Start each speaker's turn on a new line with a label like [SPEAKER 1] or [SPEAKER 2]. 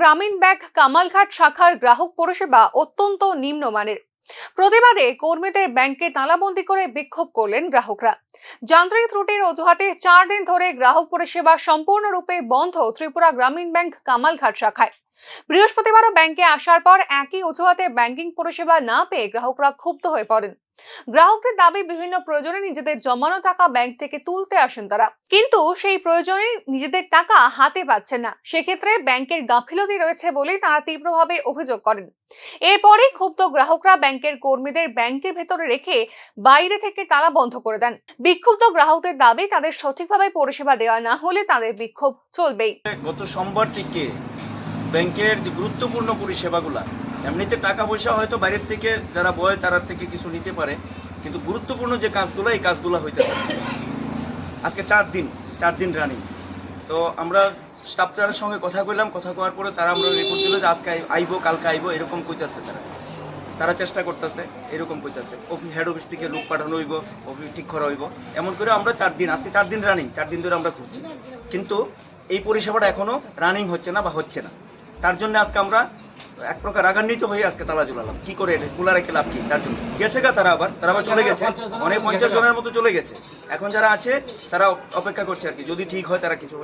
[SPEAKER 1] গ্রামীণ ব্যাংক কামালঘাট শাখার গ্রাহক পরিষেবা অত্যন্ত নিম্নমানের। প্রতিবাদে কর্মীদের ব্যাংকে তালাবন্দি করে বিক্ষোভ করলেন গ্রাহকরা। যান্ত্রিক ত্রুটির অজুহাতে চার দিন ধরে গ্রাহক পরিষেবা সম্পূর্ণরূপে বন্ধ ত্রিপুরা গ্রামীণ ব্যাংক কামালঘাট শাখায়। বৃহস্পতিবারও ব্যাংকে আসার পর একই অজুহাতে ব্যাংকিং পরিষেবা না পেয়ে গ্রাহকরা ক্ষুব্ধ হয়ে পড়েন। গ্রাহকদের দাবি, বিভিন্ন প্রয়োজনে নিজেদের জমানো টাকা ব্যাংক থেকে তুলতে আসেন তারা। কিন্তু সেই প্রয়োজনে নিজেদের টাকা হাতে পাচ্ছেন না। সেক্ষেত্রে ব্যাংকের গাফিলতি রয়েছে বলেই তারা তীব্রভাবে অভিযোগ করেন। এরপরে ক্ষুব্ধ গ্রাহকরা ব্যাংকের কর্মীদের ব্যাংকের ভেতরে রেখে বাইরে থেকে তারা বন্ধ করে দেন। বিক্ষুব্ধ গ্রাহকদের দাবি, তাদের সঠিকভাবে পরিষেবা দেওয়া না হলে তাদের বিক্ষোভ চলবেই।
[SPEAKER 2] গত সোমবার থেকে ব্যাংকের যে গুরুত্বপূর্ণ পরিষেবাগুলা এমনিতে টাকা পয়সা হয়তো বাইরের থেকে যারা বয় তার থেকে কিছু নিতে পারে, কিন্তু গুরুত্বপূর্ণ যে কাজগুলো, এই কাজগুলো হইতে থাকে আজকে চার দিন চার দিন রানিং তো আমরা স্টাফটারের সঙ্গে কথা কইলাম, কথা কওয়ার পরে তারা আমরা রিপোর্ট দিল যে আজকে আই- আইবো, কালকে আইবো, এরকম কইতাছে তারা। তারা চেষ্টা করতেছে, এরকম কইতাছে। অফিস হেড অফিস থেকে লোক পাঠানো হইব অফিস ঠিক করা হইব। এমন করে আমরা চার দিন, আজকে চার দিন রানিং চার দিন ধরে আমরা খুঁজছি কিন্তু এই পরিষেবাটা এখনও রানিং হচ্ছে না বা হচ্ছে না। তার জন্য আজকে আমরা এক প্রকার রাগান্বিত হয়ে আজকে তালা ঝুলালাম। কি করে এটা খোলা রেখে লাভ কি? তার জন্য। গেছে গা তারা আবার। তারা আবার চলে গেছে। অনেক পঞ্চাশ জনের মতো চলে গেছে। এখন যারা আছে তারা অপেক্ষা করছে আর কি। যদি ঠিক হয় তারা কিছু